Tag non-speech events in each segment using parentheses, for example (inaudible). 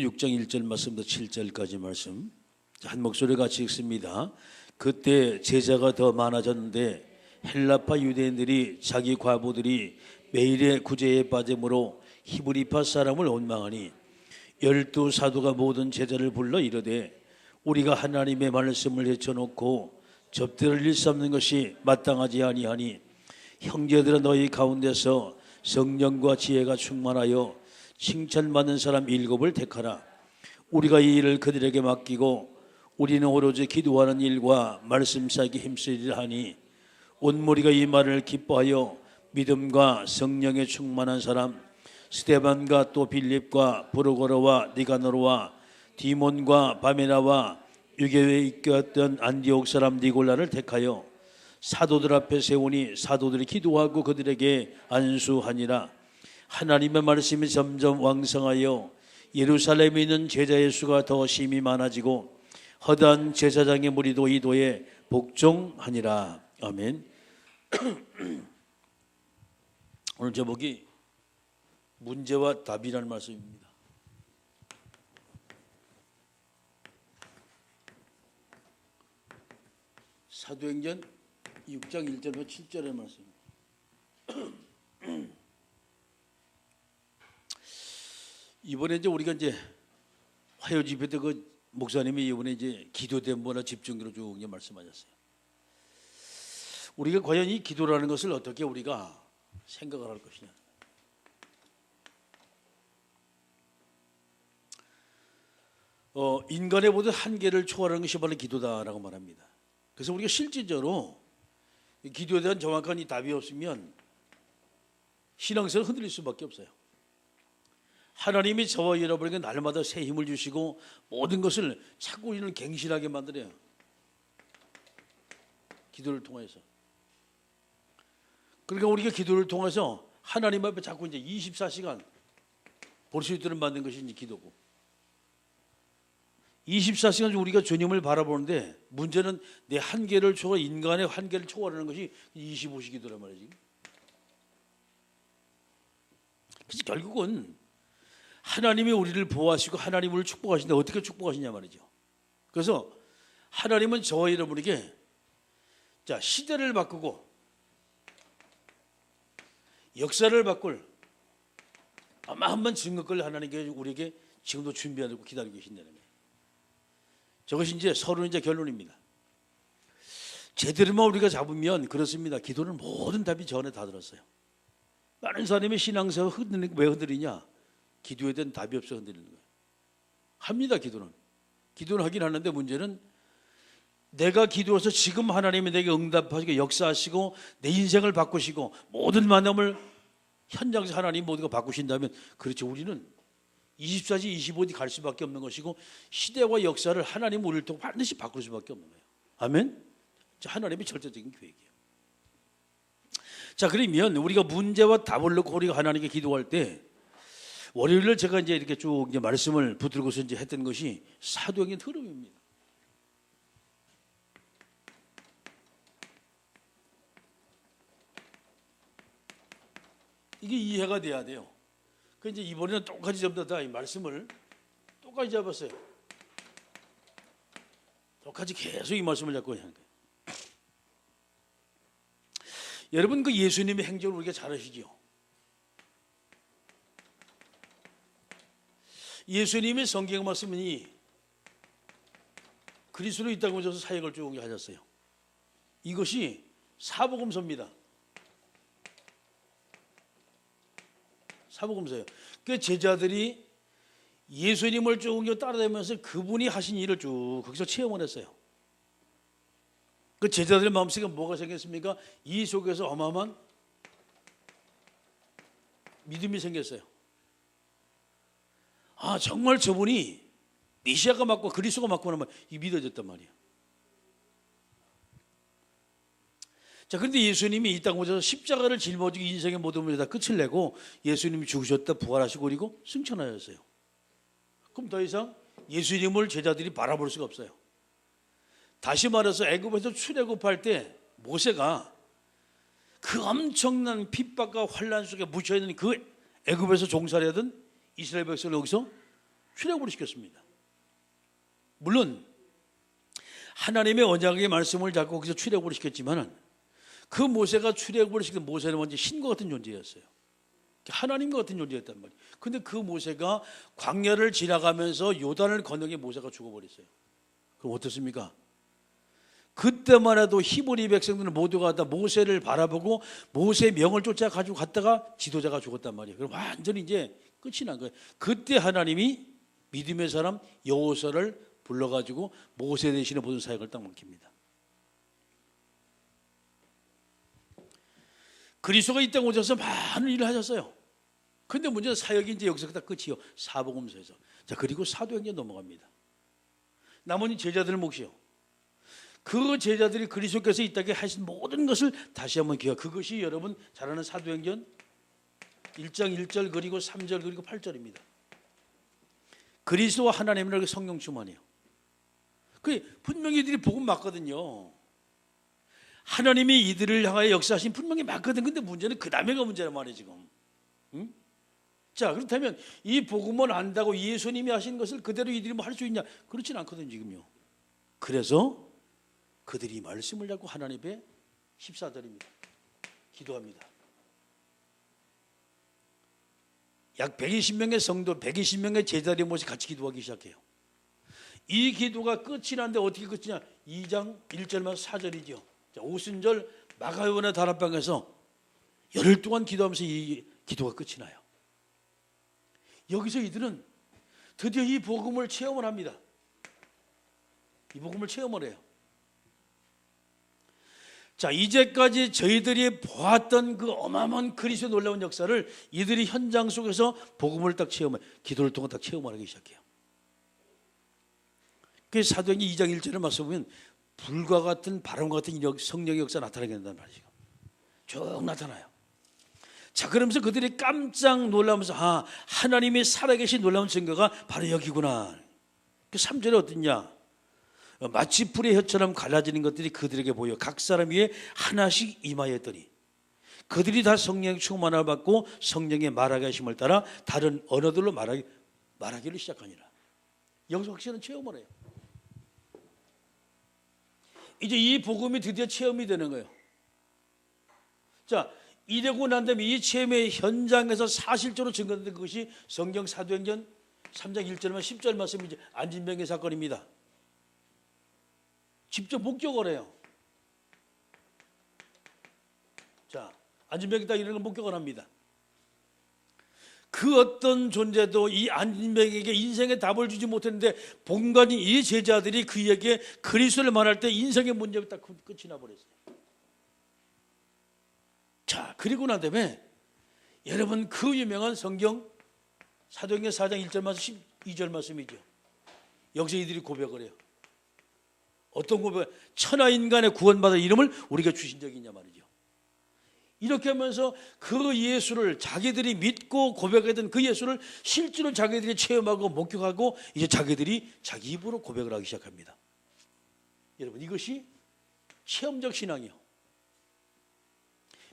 6장 1절 말씀부터 7절까지 말씀 한 목소리 같이 읽습니다. 그때 제자가 더 많아졌는데 헬라파 유대인들이 자기 과부들이 매일의 구제에 빠짐으로 히브리파 사람을 원망하니 열두 사도가 모든 제자를 불러 이르되 우리가 하나님의 말씀을 헤쳐놓고 접대를 일삼는 것이 마땅하지 아니하니 형제들은 너희 가운데서 성령과 지혜가 충만하여 칭찬받는 사람 일곱을 택하라. 우리가 이 일을 그들에게 맡기고 우리는 오로지 기도하는 일과 말씀 쌓기 힘쓰리라 하니 온 무리가 이 말을 기뻐하여 믿음과 성령에 충만한 사람 스테반과 또 빌립과 브로거로와 니가노로와 디몬과 바메나와 유교에 이끌었던 안디옥 사람 니골라를 택하여 사도들 앞에 세우니 사도들이 기도하고 그들에게 안수하니라 하나님의 말씀이 점점 왕성하여 예루살렘에 있는 제자의 수가 더 심히 많아지고 허다한 제사장의 무리도 이도에 복종하니라. 아멘. (clears throat) 오늘 제목이 문제와 답이라는 말씀입니다. 사도행전 6장 1절부터 7절의 말씀입니다 (clears throat) 이번에 이제 우리가 이제 화요 집회 때 그 목사님이 이번에 이제 기도 대모나 집중기로 쭉 말씀하셨어요. 우리가 과연 이 기도라는 것을 어떻게 우리가 생각을 할 것이냐. 어, 인간의 모든 한계를 초월하는 것이 바로 기도다라고 말합니다. 그래서 우리가 실질적으로 이 기도에 대한 정확한 이 답이 없으면 신앙생활 흔들릴 수밖에 없어요. 하나님이 저와 여러분에게 날마다 새 힘을 주시고 모든 것을 자꾸 우리는 갱신하게 만들어요. 기도를 통해서. 그러니까 우리가 기도를 통해서 하나님 앞에 자꾸 이제 24시간 볼 수 있도록 만든 것이 이제 기도고. 24시간 중 우리가 주님을 바라보는데 문제는 내 한계를 초월 인간의 한계를 초월하는 것이 25시 기도란 말이지. 그래서 결국은 하나님이 우리를 보호하시고 하나님 우리를 축복하시는데 어떻게 축복하시냐 말이죠. 그래서 하나님은 저와 여러분에게 자 시대를 바꾸고 역사를 바꿀 아마 한번 증거걸 하나님께 우리에게 지금도 준비하고 기다리고 계신다는 거예요. 저것이 이제 서로 이제 결론입니다. 제대로만 우리가 잡으면 그렇습니다. 기도는 모든 답이 전에 다 들었어요. 많은 사람이 신앙생활 흔들리는 왜 흔들리냐? 기도에 대한 답이 없어 흔들리는 거예요. 합니다, 기도는. 기도는 하긴 하는데 문제는 내가 기도해서 지금 하나님이 내게 응답하시고 역사하시고 내 인생을 바꾸시고 모든 만남을 현장에서 하나님 모두가 바꾸신다면 그렇죠. 우리는 24시 25디 갈 수밖에 없는 것이고 시대와 역사를 하나님 우리를 통해 반드시 바꿀 수밖에 없는 거예요. 아멘. 자, 하나님의 절대적인 계획이에요. 자, 그러면 우리가 문제와 답을 놓고 우리가 하나님께 기도할 때 월요일날 제가 이제 이렇게 쭉 이제 말씀을 붙들고서 이제 했던 것이 사도행전 흐름입니다. 이게 이해가 돼야 돼요. 그 이제 이번에는 똑같이 전부 다이 말씀을 똑같이 잡았어요. 똑같이 계속 이 말씀을 잡고 하는 거예요. 여러분 그 예수님의 행적을 우리가 잘 아시죠? 예수님의 성경 말씀이 그리스도로 있다고 하셔서 사역을 쭉 하셨어요. 이것이 사복음서입니다. 사복음서예요. 그 제자들이 예수님을 쭉 따라다니면서 그분이 하신 일을 쭉 거기서 체험을 했어요. 그 제자들의 마음속에 뭐가 생겼습니까? 이 속에서 어마어마한 믿음이 생겼어요. 아 정말 저분이 메시아가 맞고 그리스도가 맞고 하면 이 믿어졌단 말이에요. 자, 그런데 예수님이 이 땅 오셔서 십자가를 짊어지고 인생의 모든 문제 다 끝을 내고 예수님이 죽으셨다 부활하시고 그리고 승천하셨어요. 그럼 더 이상 예수님을 제자들이 바라볼 수가 없어요. 다시 말해서 애굽에서 출애굽할 때 모세가 그 엄청난 핍박과 환란 속에 묻혀 있는 그 애굽에서 종살이하던 이스라엘 백성을 여기서 출애굽을 시켰습니다. 물론 하나님의 언약의 말씀을 잡고 거기서 출애굽을 시켰지만은 그 모세가 출애굽을 시킨 모세는 완전 신과 같은 존재였어요. 하나님과 같은 존재였단 말이에요. 근데 그 모세가 광야를 지나가면서 요단을 건너게 모세가 죽어버렸어요. 그럼 어떻습니까? 그때만 해도 히브리 백성들은 모두가 다 모세를 바라보고 모세의 명을 쫓아 가지고 갔다가 지도자가 죽었단 말이에요. 그럼 완전히 이제 끝이 난 거예요. 그때 하나님이 믿음의 사람 여호수아를 불러가지고 모세 대신에 모든 사역을 딱 맡깁니다. 그리스도가 이땅 오셔서 많은 일을 하셨어요. 근데 문제는 사역이 이제 여기서 다 끝이요. 사복음서에서. 자, 그리고 사도행전 넘어갑니다. 나머지 제자들 몫이요. 그 제자들이 그리스도께서 이 땅에 하신 모든 것을 다시 한번 기억. 그것이 여러분 잘 아는 사도행전 1장 1절 그리고 3절 그리고 8절입니다. 그리스도와 하나님이라고 성령 충만이에요. 그 분명히 이들이 복음 맞거든요. 하나님이 이들을 향하여 역사하신 분명히 맞거든. 근데 문제는 그 다음에가 문제란 말이에요 지금. 응? 자 그렇다면 이 복음을 안다고 예수님이 하신 것을 그대로 이들이 뭐 할 수 있냐? 그렇진 않거든 지금요. 그래서 그들이 말씀을 잡고 하나님 앞에 십사드립니다. 기도합니다. 약 120명의 성도, 120명의 제자들이 모시 같이 기도하기 시작해요. 이 기도가 끝이 난데 어떻게 끝이냐? 2장 1절만 4절이죠. 자, 오순절 마가요원의 다락방에서 열흘 동안 기도하면서 이 기도가 끝이 나요. 여기서 이들은 드디어 이 복음을 체험을 합니다. 이 복음을 체험을 해요. 자, 이제까지 저희들이 보았던 그 어마어마한 그리스도 놀라운 역사를 이들이 현장 속에서 복음을 딱 체험해, 기도를 통해 딱 체험하기 시작해요. 그 사도행전 2장 1절을 말씀 보면 불과 같은 바람 같은 성령의 역사 나타나게 된단 말이죠. 쭉 나타나요. 자, 그러면서 그들이 깜짝 놀라면서 아, 하나님이 살아계신 놀라운 증거가 바로 여기구나. 그 3절에 어떻냐? 마치 불의 혀처럼 갈라지는 것들이 그들에게 보여 각 사람 위에 하나씩 임하였더니 그들이 다 성령의 충만을 받고 성령의 말하게 하심을 따라 다른 언어들로 말하기, 말하기를 시작하니라. 여기서 확실한 체험을 해요. 이제 이 복음이 드디어 체험이 되는 거예요. 자, 이되고 난 다음에 이 체험의 현장에서 사실적으로 증거된 그것이 성경 사도행전 3장 1절만 10절 말씀이지 안진병의 사건입니다. 직접 목격을 해요. 자, 안진병이 딱걸 목격을 합니다. 그 어떤 존재도 이 안진병에게 인생의 답을 주지 못했는데 본관이 이 제자들이 그에게 그리스도를 말할 때 인생의 문제가 딱 끝이 나버렸어요. 자, 그리고 난 다음에 여러분 그 유명한 성경 사도행전 4장 1절 말씀 12절 말씀이죠. 여기서 이들이 고백을 해요. 어떤 고백? 천하 인간의 구원받을 이름을 우리가 주신 적이 있냐 말이죠. 이렇게 하면서 그 예수를 자기들이 믿고 고백했던 그 예수를 실제로 자기들이 체험하고 목격하고 이제 자기들이 자기 입으로 고백을 하기 시작합니다. 여러분 이것이 체험적 신앙이요.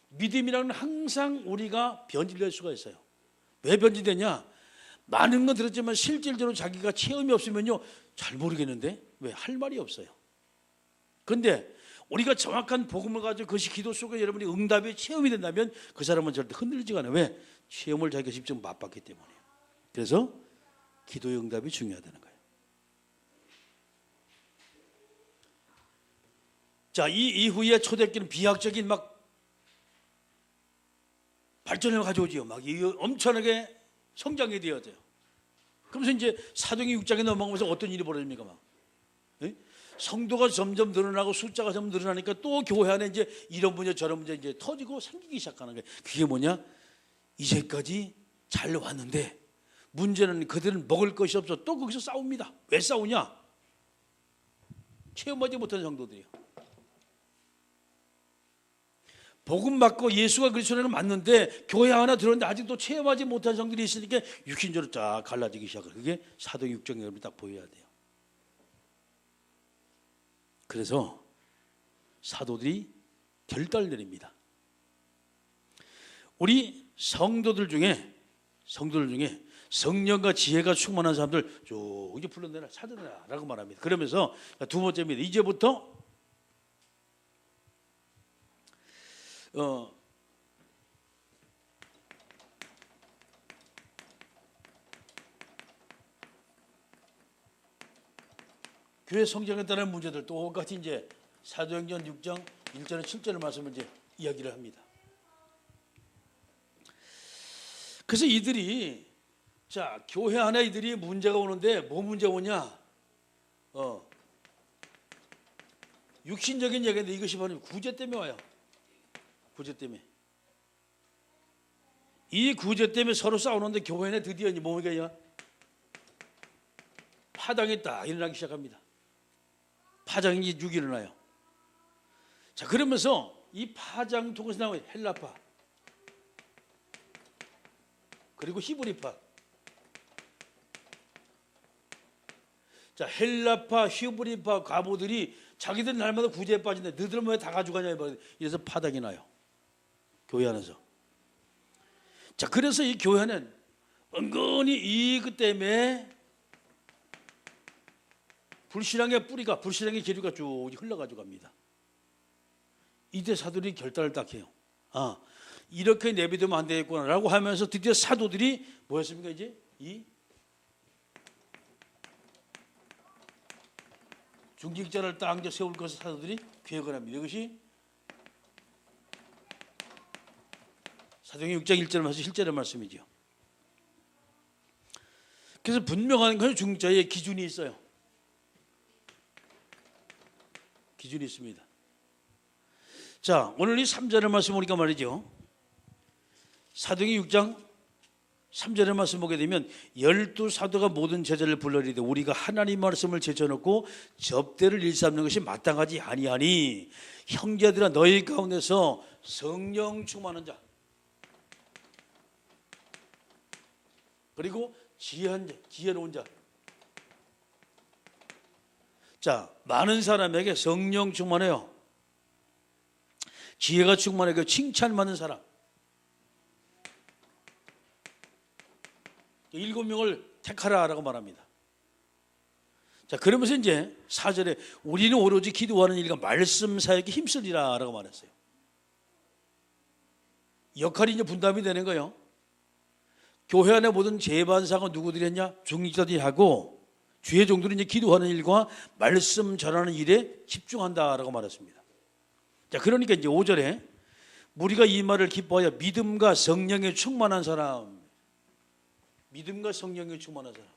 믿음이라는 항상 우리가 변질될 수가 있어요. 왜 변질되냐? 많은 건 들었지만 실질적으로 자기가 체험이 없으면요 잘 모르겠는데 왜 할 말이 없어요. 그런데 우리가 정확한 복음을 가지고 그것이 기도 속에 여러분이 응답이 체험이 된다면 그 사람은 절대 흔들리지가 않아요. 왜? 체험을 자기가 직접 맛봤기 때문에. 그래서 기도의 응답이 중요하다는 거예요. 자, 이 이후에 초대교는 비약적인 막 발전을 가져오지요. 막 엄청나게 성장이 되어져요. 그러면서 이제 사도행 6장에 넘어가면서 어떤 일이 벌어집니까? 막. 성도가 점점 늘어나고 숫자가 점점 늘어나니까 또 교회 안에 이제 이런 문제 저런 문제 이제 터지고 생기기 시작하는 거예요. 그게 뭐냐? 이제까지 잘 왔는데 문제는 그들은 먹을 것이 없어 또 거기서 싸웁니다. 왜 싸우냐? 체험하지 못한 성도들이요. 복음 받고 예수가 그리스도는 맞는데 교회 하나 들었는데 아직도 체험하지 못한 성들이 있으니까 육신적으로 쫙 갈라지기 시작해요. 그게 사도 육정이 딱 보여야 돼요. 그래서 사도들이 결단을 내립니다. 우리 성도들 중에 성도들 중에 성령과 지혜가 충만한 사람들 쭉 이제 불러내라 찾아내라라고 말합니다. 그러면서 두 번째입니다. 이제부터 어, 교회 성장에 따른 문제들 똑같이 이제 사도행전 6장 1절에 7절의 말씀을 이제 이야기를 합니다. 그래서 이들이 자 교회 안에 이들이 문제가 오는데 뭐 문제가 오냐? 어 육신적인 얘기인데 이것이 바로 구제 때문에 와요. 구제 때문에. 이 구제 때문에 서로 싸우는데 교회 내 드디어 이제 뭐가 파당이 딱 일어나기 시작합니다. 파장이 이제 6 일어나요. 자 그러면서 이 파장 통해서 나오는 헬라파. 그리고 히브리파. 자 헬라파 히브리파 과부들이 자기들 날마다 구제에 빠진다. 너희들은 왜 다 가져가냐 이래서 파당이 나요. 교회 안에서. 자 그래서 이 교회는 은근히 이그 때문에 불신앙의 뿌리가 불신앙의 계류가 쭉 흘러가지고 갑니다. 이때 사도들이 결단을 딱 해요. 아 이렇게 내비두면 안 되겠구나라고 하면서 드디어 사도들이 뭐였습니까 이제 이 중직자를 딱 이제 세울 것을 사도들이 계획을 합니다. 이것이 사도행 6장 1절 말씀 실제의 말씀이죠. 그래서 분명한 건 중직자의 기준이 있어요. 기준이 있습니다. 자, 오늘 이 3절의 말씀 보니까 말이죠. 사도행 6장 3절의 말씀 보게 되면 열두 사도가 모든 제자를 불러리되 우리가 하나님 말씀을 제쳐놓고 접대를 일삼는 것이 마땅하지 아니하니 형제들아 너희 가운데서 성령 충만한 자 그리고 지혜한 자, 지혜로운 자 자, 많은 사람에게 성령 충만해요. 지혜가 충만해요. 칭찬받는 사람. 일곱 명을 택하라라고 말합니다. 자, 그러면서 이제 사절에 우리는 오로지 기도하는 일과 말씀 사역에 힘쓰리라라고 말했어요. 역할이 이제 분담이 되는 거예요. 교회 안에 모든 재반상은 누구들이 했냐? 중직자들이 하고 주의 종들은 이제 기도하는 일과 말씀 전하는 일에 집중한다라고 말했습니다. 자, 그러니까 이제 5절에 우리가 이 말을 기뻐하여 믿음과 성령에 충만한 사람 믿음과 성령에 충만한 사람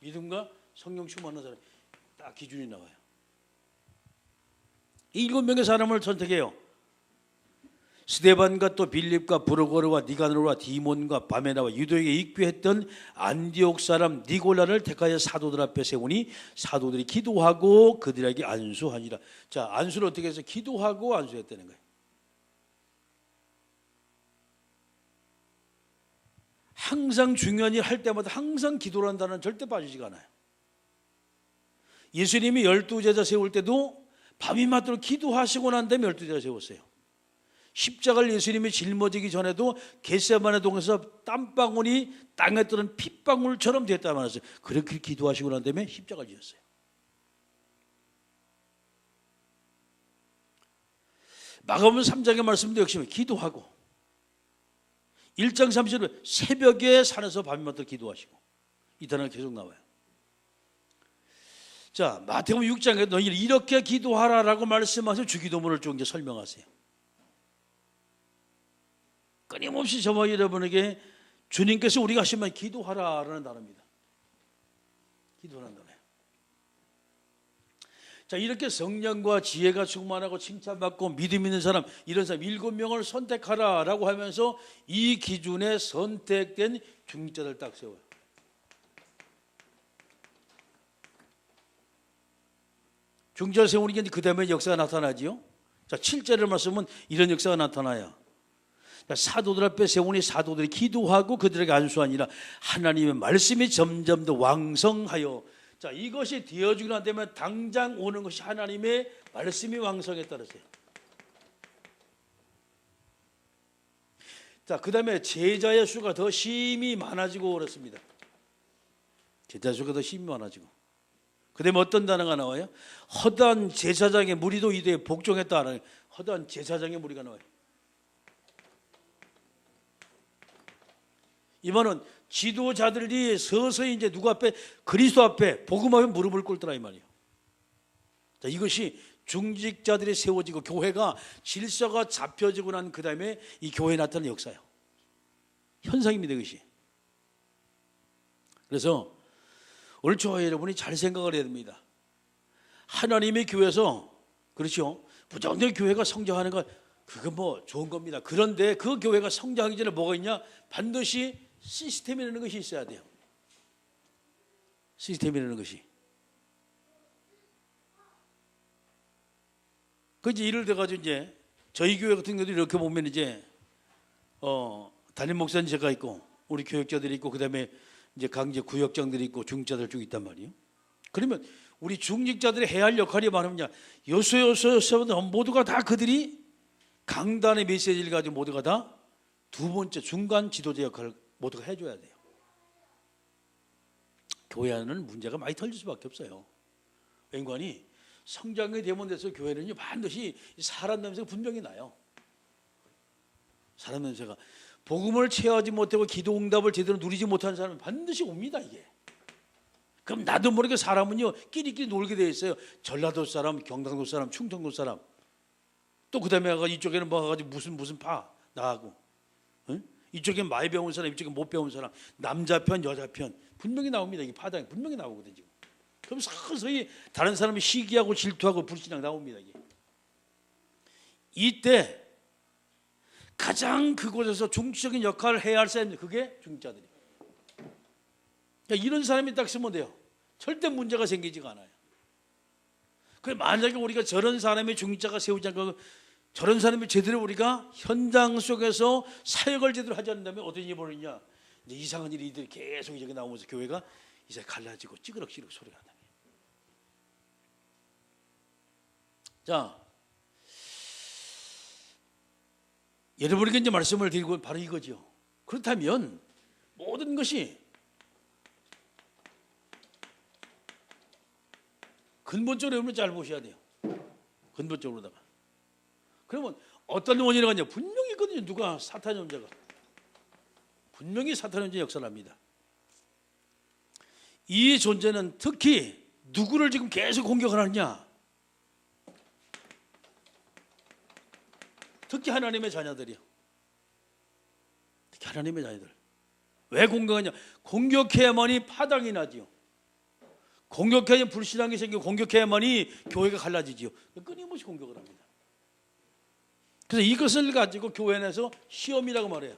믿음과 성령 충만한 사람 딱 기준이 나와요. 이 일곱 명의 사람을 선택해요. 스데반과 또 빌립과 브로거르와 니가노르와 디몬과 바메나와 유도에게 입교했던 안디옥 사람 니골라를 택하여 사도들 앞에 세우니 사도들이 기도하고 그들에게 안수하니라. 자, 안수를 어떻게 해서 기도하고 안수했다는 거예요. 항상 중요한 일 할 때마다 항상 기도를 한다는 절대 빠지지가 않아요. 예수님이 열두 제자 세울 때도 밤이 맞도록 기도하시고 난 다음에 열두 제자 세웠어요. 십자가를 예수님이 짊어지기 전에도 겟세마네 동에서 땀방울이 땅에 뜨는 핏방울처럼 됐다 말했어요. 그렇게 기도하시고 난 다음에 십자가를 지었어요. 마가복음 3장의 말씀도 역시 기도하고 1장 30절 새벽에 산에서 맞도록 기도하시고 이 단어가 계속 나와요. 자 마태복음 6장에 너희 이렇게 기도하라라고 말씀하셔 주기도문을 좀 이제 설명하세요. 끊임없이 저와 여러분에게 주님께서 우리가 하시면 기도하라라는 단어입니다. 기도하는 단어예요. 자 이렇게 성령과 지혜가 충만하고 칭찬받고 믿음 있는 사람 이런 사람 일곱 명을 선택하라라고 하면서 이 기준에 선택된 중직자들 딱 세워요. 중직자 세우니까 그 다음에 역사가 나타나지요. 자 7절의 말씀은 이런 역사가 나타나요. 사도들 앞에 세우니 사도들이 기도하고 그들에게 안수하니라 하나님의 말씀이 점점 더 왕성하여 자 이것이 되어주기로 한다면 당장 오는 것이 하나님의 말씀이 왕성에 따르세요. 자, 그 다음에 제자의 수가 더 심히 많아지고 그렇습니다. 제자 수가 더 심히 많아지고. 그 다음에 어떤 단어가 나와요? 허다한 제사장의 무리도 이에 복종했다. 허다한 제사장의 무리가 나와요. 이 말은 지도자들이 서서히 이제 누구 앞에 그리스도 앞에 복음 앞에 무릎을 꿇더라 이 말이에요. 자, 이것이 중직자들이 세워지고 교회가 질서가 잡혀지고 난 그다음에 이 교회에 나타나는 역사예요. 현상입니다, 이것이. 그래서 오늘 저와 여러분이 잘 생각을 해야 됩니다. 하나님의 교회에서 그렇죠. 부정적 교회가 성장하는 건 그건 뭐 좋은 겁니다. 그런데 그 교회가 성장하기 전에 뭐가 있냐? 반드시 시스템이라는 것이 있어야 돼요. 시스템이라는 것이. 그 이제 예를 들어가지고 이제 저희 교회 같은 경우도 이렇게 보면 이제 어 담임 목사님 제가 있고 우리 교육자들이 있고 그다음에 이제 강제 구역장들이 있고 중직자들 쭉 있단 말이에요. 그러면 우리 중직자들이 해야 할 역할이 많으냐? 요소 요소 요소 모두가 다 그들이 강단의 메시지를 가지고 모두가 다 두 번째 중간 지도자 역할을 모두가 해줘야 돼요. 교회 안은 문제가 많이 털릴 수밖에 없어요. 웬관이 성장의 대문에서 교회는요 반드시 사람 냄새가 분명히 나요. 사람 냄새가 복음을 체하지 못하고 기도 응답을 제대로 누리지 못하는 사람은 반드시 옵니다 이게. 그럼 나도 모르게 사람은요 끼리끼리 놀게 돼 있어요. 전라도 사람, 경상도 사람, 충청도 사람. 또 그다음에 가 이쪽에는 뭐 가지고 무슨 무슨 파 나하고 응? 이쪽에 많이 배운 사람, 이쪽에 못 배운 사람, 남자 편, 여자 편 분명히 나옵니다. 이게 파장이 분명히 나오거든 지금. 그럼 서서히 다른 사람이 시기하고 질투하고 불신앙 나옵니다. 이게. 이때 가장 그곳에서 중적인 역할을 해야 할 사람이 그게 중자들이. 그러니까 이런 사람이 딱 쓰면 돼요. 절대 문제가 생기지가 않아요. 그 만약에 우리가 저런 사람의 중자가 세우지 않고 저런 사람이 제대로 우리가 현장 속에서 사역을 제대로 하지 않는다면 어떤 일이 벌어지냐? 이제 이상한 일이 들 계속 이렇게 나오면서 교회가 이제 갈라지고 찌그럭찌그럭 소리가 나. 자, 여러분에게 이제 말씀을 드리고 바로 이거죠. 그렇다면 모든 것이 근본적으로 여러분 잘 보셔야 돼요. 근본적으로다가. 그러면 어떤 원인이 가냐? 분명히 있거든요. 누가 사탄의 존재가. 분명히 사탄의 존재 역사를 합니다. 이 존재는 특히 누구를 지금 계속 공격을 하느냐? 특히 하나님의 자녀들이요. 특히 하나님의 자녀들. 왜 공격하냐? 공격해야만이 파당이 나지요. 공격해야 불신앙이 생기고 공격해야만이 교회가 갈라지지요. 끊임없이 공격을 합니다. 그래서 이것을 가지고 교회 내에서 시험이라고 말해요.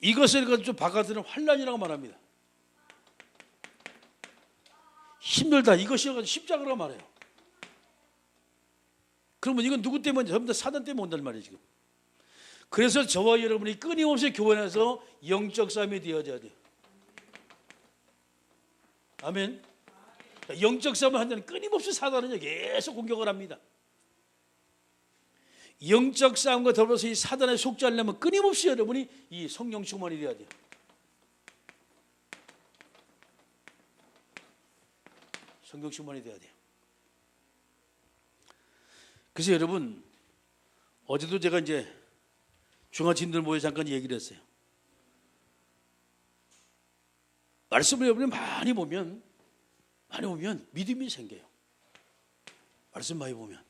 이것을 가지고 바깥으로는 환란이라고 말합니다. 힘들다 이것이 십자가라고 말해요. 그러면 이건 누구 때문에 전부 다 사단 때문에 온단 말이에요 지금. 그래서 저와 여러분이 끊임없이 교회 내에서 영적 싸움이 되어져야 돼요. 아멘. 영적 싸움을 한다는 끊임없이 사단은 계속 공격을 합니다. 영적 싸움과 더불어서 이 사단의 속죄하려면 끊임없이 여러분이 이 성령 충만이 돼야 돼요. 성령 충만이 돼야 돼요. 그래서 여러분 어제도 제가 이제 중화진들 모여 잠깐 얘기를 했어요. 말씀을 여러분이 많이 보면 많이 보면 믿음이 생겨요. 말씀 많이 보면.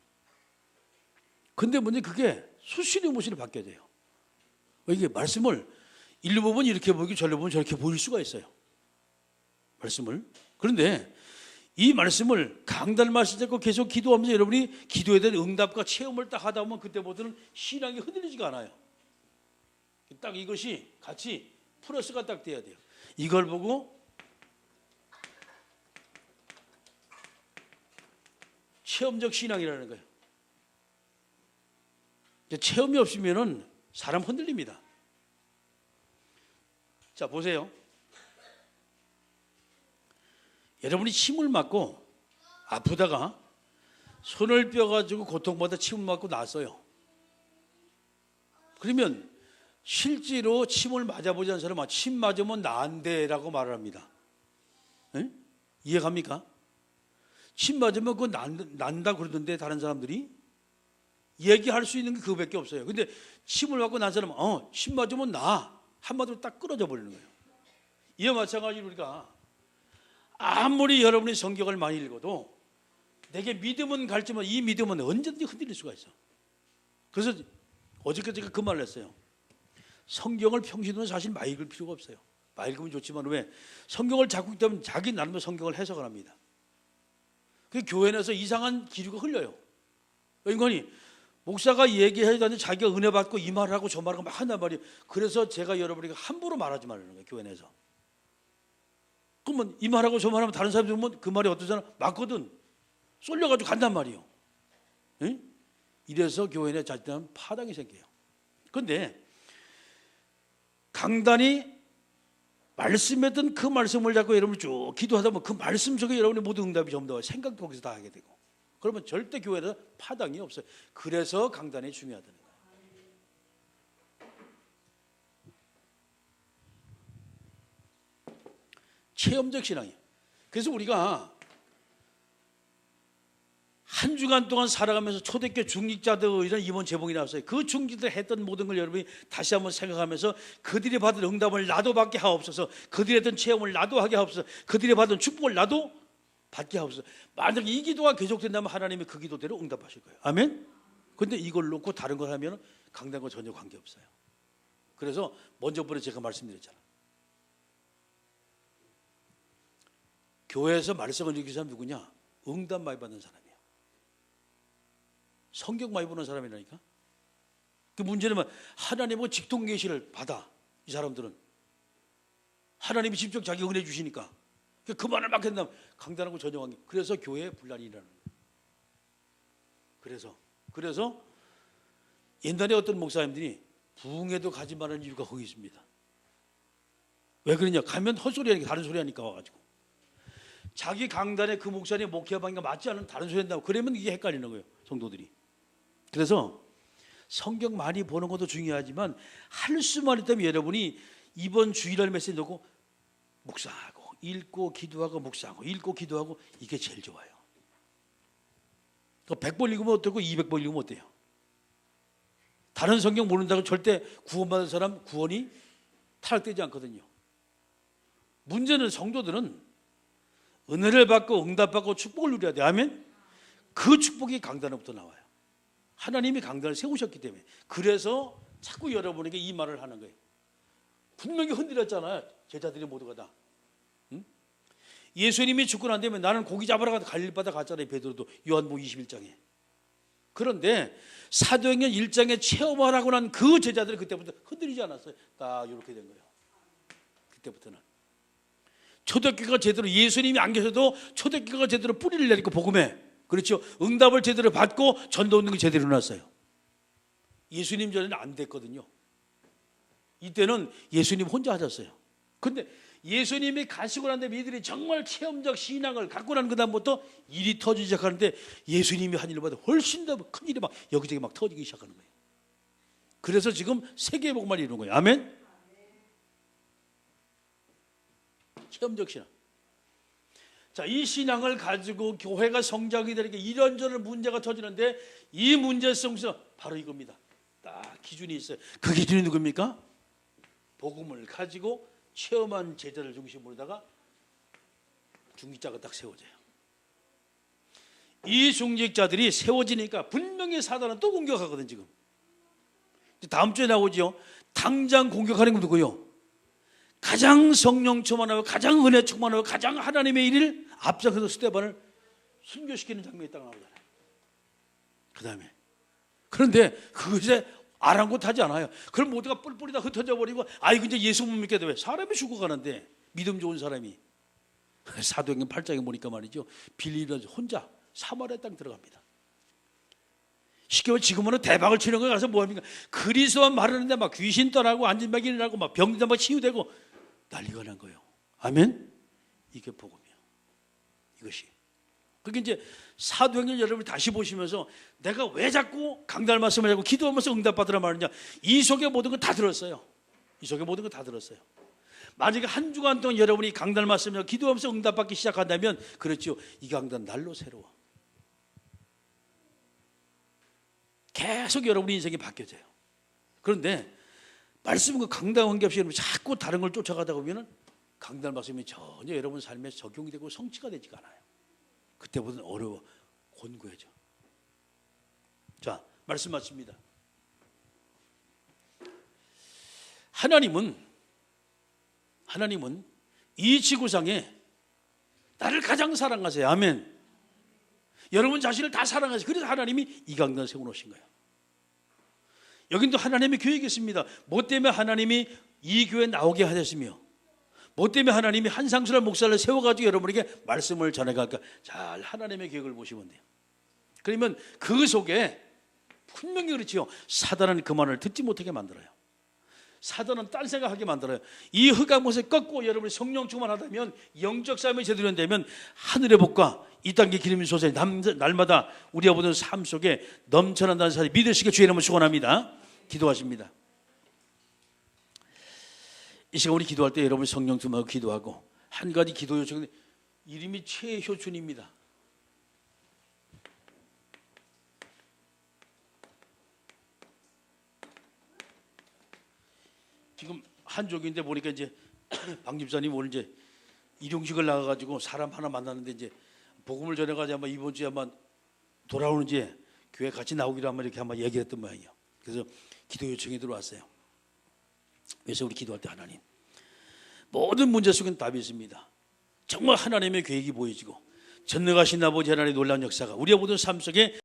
근데 문제 그게 수시로 무시로 바뀌어야 돼요. 이게 말씀을 일로 보면 이렇게 보이고 절로 보면 저렇게 보일 수가 있어요. 말씀을. 그런데 이 말씀을 강단 말씀 듣고 계속 기도하면서 여러분이 기도에 대한 응답과 체험을 딱 하다 보면 그때부터는 신앙이 흔들리지가 않아요. 딱 이것이 같이 플러스가 딱 돼야 돼요. 이걸 보고 체험적 신앙이라는 거예요. 체험이 없으면은 사람 흔들립니다. 자, 보세요. 여러분이 침을 맞고 아프다가 손을 뼈가지고 고통받아 침을 맞고 났어요. 그러면 실제로 침을 맞아보지 않은 사람은 침 맞으면 나은데라고 말을 합니다. 예? 이해갑니까? 침 맞으면 그거 난, 난다 그러던데 다른 사람들이 얘기할 수 있는 게 그거밖에 없어요. 근데 침을 맞고 난 사람은 어, 침 맞으면 나 한마디로 딱 끊어져 버리는 거예요. 이와 마찬가지로 우리가 아무리 여러분이 성경을 많이 읽어도 내게 믿음은 갈지만 이 믿음은 언제든지 흔들릴 수가 있어. 그래서 어저께 제가 그 말을 했어요. 성경을 평시도는 사실 많이 읽을 필요가 없어요. 많이 읽으면 좋지만 왜 성경을 자꾸 읽다 보면 자기 나름의 성경을 해석을 합니다. 그 교회 내서 이상한 기류가 흘려요. 인간이 목사가 얘기해야 되는데 자기가 은혜 받고 이 말을 하고 저 말을 하고 막 한단 말이에요. 그래서 제가 여러분에게 함부로 말하지 말라는 거예요. 교회 내서. 그러면 이 말하고 저 말하면 다른 사람이 들으면 그 말이 어떠잖아? 맞거든. 쏠려가지고 간단 말이에요. 응? 이래서 교회 내 자칫하면 파당이 생겨요. 그런데 강단이 말씀했던 그 말씀을 잡고 여러분이 쭉 기도하다 보면 그 말씀 속에 여러분의 모든 응답이 전부 다 생각 거기서 다 하게 되고 그러면 절대 교회는 파당이 없어요. 그래서 강단이 중요하다는 거예요. 체험적 신앙이에요. 그래서 우리가 한 주간 동안 살아가면서 초대교 중직자들 이런 이번 제목이 나왔어요. 그 중직들 했던 모든 걸 여러분이 다시 한번 생각하면서 그들이 받은 응답을 나도 받게 하옵소서. 그들이 했던 체험을 나도 하게 하옵소서. 그들이 받은 축복을 나도 받게 하옵소서. 만약 이 기도가 계속된다면 하나님이 그 기도대로 응답하실 거예요. 아멘. 근데 이걸 놓고 다른 걸 하면 강단과 전혀 관계 없어요. 그래서 먼저번에 제가 말씀드렸잖아. 교회에서 말씀을 읽는 사람 누구냐? 응답 많이 받는 사람이에요. 성경 많이 보는 사람이라니까. 그 문제는 뭐 하나님의 직통 계시를 받아 이 사람들은 하나님이 직접 자기 은혜 주시니까 그 말을 막 했나 강단하고 전형한 게 그래서 교회에 분란이 일어나는. 그래서 그래서 옛날에 어떤 목사님들이 부흥에도 가지 말라는 이유가 거기 있습니다. 왜 그러냐? 가면 헛소리 하니까 다른 소리 하니까 와가지고 자기 강단에 그 목사님 목회하니까 맞지 않은 다른 소리 한다고 그러면 이게 헷갈리는 거예요. 성도들이. 그래서 성경 많이 보는 것도 중요하지만 할 수만 있다면 여러분이 이번 주일날 메시지 놓고 묵상하고 읽고 기도하고 묵상하고 읽고 기도하고 이게 제일 좋아요. 그 100번 읽으면 어떻고 200번 읽으면 어때요? 다른 성경 모른다고 절대 구원받은 사람 구원이 타락되지 않거든요. 문제는 성도들은 은혜를 받고 응답받고 축복을 누려야 돼. 아멘. 그 축복이 강단으로부터 나와요. 하나님이 강단을 세우셨기 때문에. 그래서 자꾸 여러분에게 이 말을 하는 거예요. 분명히 흔들렸잖아요. 제자들이 모두가 다. 응? 예수님이 죽고 난 다음에 나는 고기 잡으러 가다 갈릴바다 갔잖아요. 베드로도 요한복음 21장에. 그런데 사도행전 1장에 체험하라고 난 그 제자들이 그때부터 흔들리지 않았어요. 딱 이렇게 된 거예요. 그때부터는. 초대교회가 제대로 예수님이 안 계셔도 초대교회가 제대로 뿌리를 내리고 복음에 그렇죠. 응답을 제대로 받고 전도 운동이 제대로 일어났어요. 예수님 전에는 안 됐거든요. 이때는 예수님 혼자 하셨어요. 근데 예수님이 가시고 난 다음에 이들이 정말 체험적 신앙을 갖고 난 그다음부터 일이 터지기 시작하는데 예수님이 한 일보다 훨씬 더 큰 일이 막 여기저기 막 터지기 시작하는 거예요. 그래서 지금 세계 복음만 이루는 거예요. 아멘. 체험적 신앙. 자, 이 신앙을 가지고 교회가 성장이 되니까 이런저런 문제가 터지는데 이 문제성에서 바로 이겁니다. 딱 기준이 있어요. 그 기준이 누굽니까? 복음을 가지고 체험한 제자를 중심으로다가 중직자가 딱 세워져요. 이 중직자들이 세워지니까 분명히 사단은 또 공격하거든 지금. 다음 주에 나오죠. 당장 공격하는 건 누구요? 가장 성령 충만하고 가장 은혜 충만하고 가장 하나님의 일을 앞서서 스테반을 순교시키는 장면이 딱 나오잖아요. 그 다음에 그런데 그것에 아랑곳하지 않아요. 그럼 모두가 뿔뿔이 다 흩어져 버리고 아이 이제 예수 못 믿게 돼. 사람이 죽어가는데 믿음 좋은 사람이 (laughs) 사도행전 8장에 보니까 말이죠. 빌리는 혼자 사마리아 땅 들어갑니다. 쉽게 말해 지금은 대박을 치는 거 가서 뭐합니까? 그리스도만 말하는데 막 귀신 떠나고 안진박이 일어나고 막 병든 막 치유되고 난리가 난 거예요. 아멘. 이게 복음이야. 이것이 그게 이제 사도행전 여러분이 다시 보시면서 내가 왜 자꾸 강달 말씀을 하고 기도하면서 응답받으라 말하냐 이 속에 모든 걸다 들었어요. 이 속에 모든 걸다 들었어요. 만약에 한 주간 동안 여러분이 강달 말씀을 기도하면서 응답받기 시작한다면 그렇죠. 이 강단 날로 새로워. 계속 여러분의 인생이 바뀌어져요. 그런데 말씀과 강단 관계없이 여러분 자꾸 다른 걸 쫓아가다 보면은 강단 말씀이 전혀 여러분 삶에 적용이 되고 성취가 되지가 않아요. 그때보다는 어려워 곤고해져. 자, 말씀 마칩니다. 하나님은 하나님은 이 지구상에 나를 가장 사랑하세요. 아멘. 여러분 자신을 다 사랑하세요. 그래서 하나님이 이 강단 세워놓으신 거예요. 여긴도 하나님의 계획이 있습니다. 뭐 때문에 하나님이 이 교회 나오게 하셨으며 뭐 때문에 하나님이 한상수라 목사를 세워가지고 여러분에게 말씀을 전해갈까? 잘 하나님의 계획을 보시면 돼요. 그러면 그 속에 분명히 그렇지요. 사단은 그 말을 듣지 못하게 만들어요. 사단은 딴 생각하게 만들어요. 이 흑암못을 꺾고 여러분이 성령 충만하다면 영적 삶이 제대로 되면 하늘의 복과 이 땅의 기름이 솟아 날마다 우리 아버지의 삶 속에 넘쳐난다는 사실 믿으시게 주의 이름을 축원합니다. 기도하십니다. 이 시간 우리 기도할 때 여러분 성령 충만하고 기도하고 한 가지 기도 요청 이름이 최효준입니다. 지금 한족인데 보니까 이제 (clears throat) 방 집사님 오늘 이제 일용식을 나가가지고 사람 하나 만났는데 이제 복음을 전해가지고 아마 이번 주에 아마 돌아오는지 교회 같이 나오기로 한번 이렇게 한번 얘기했던 모양이에요. 그래서 기도 요청이 들어왔어요. 그래서 우리 기도할 때 하나님 모든 문제 속엔 답이 있습니다. 정말 하나님의 계획이 보여지고 전능하신 아버지 하나님의 놀라운 역사가 우리의 모든 삶 속에